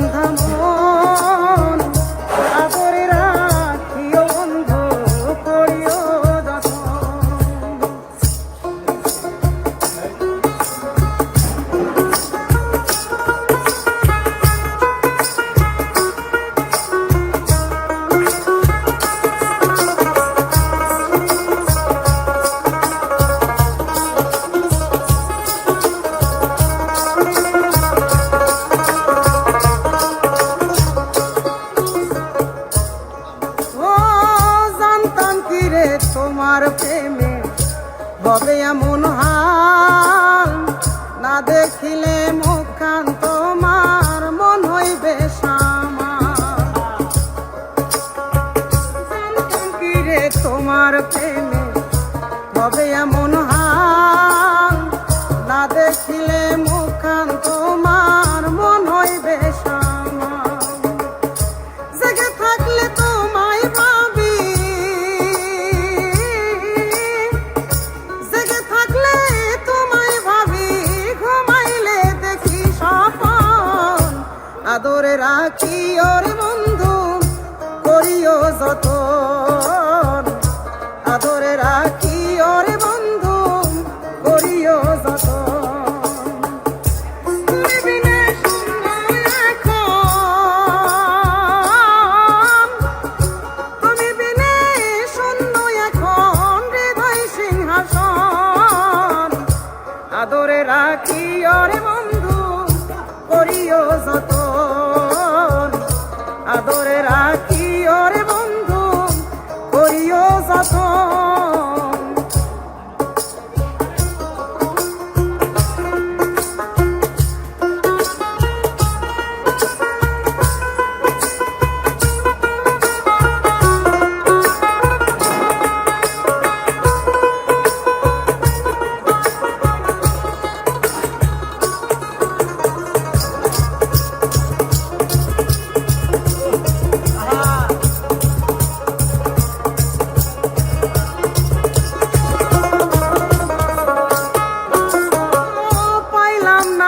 I'm. রে তোমার প্রেমে। হবে এমন হাল না দেখিলে মুখান তোমার মন হইবে রে তোমার প্রেমে। হবে এমন হাল না দেখিলে মুখান তোমার দয়ারে বন্ধু করিও যত আদরে রাখি রে বন্ধু করিও যত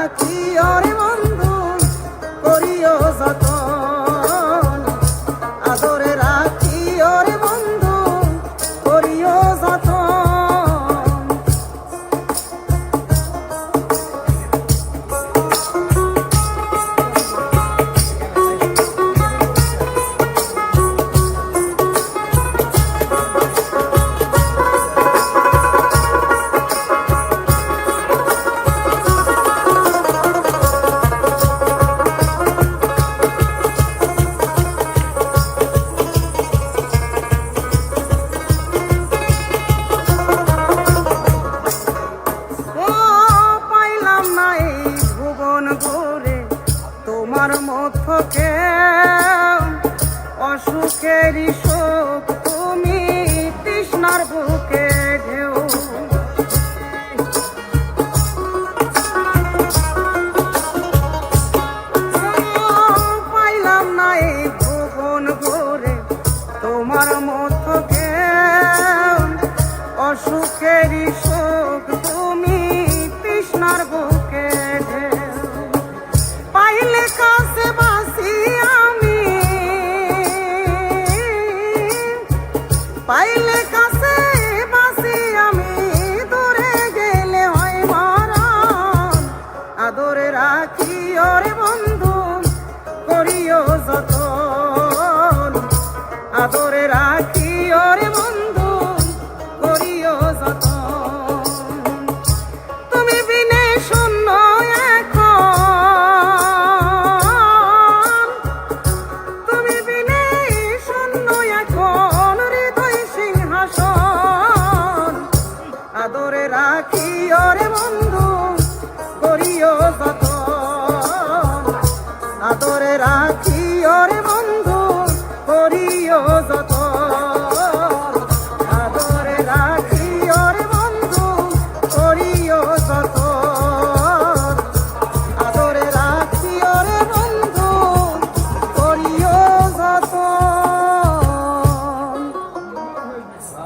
aquí oremos. সুখে অসুখেরই শোক তুমি তৃষ্ণার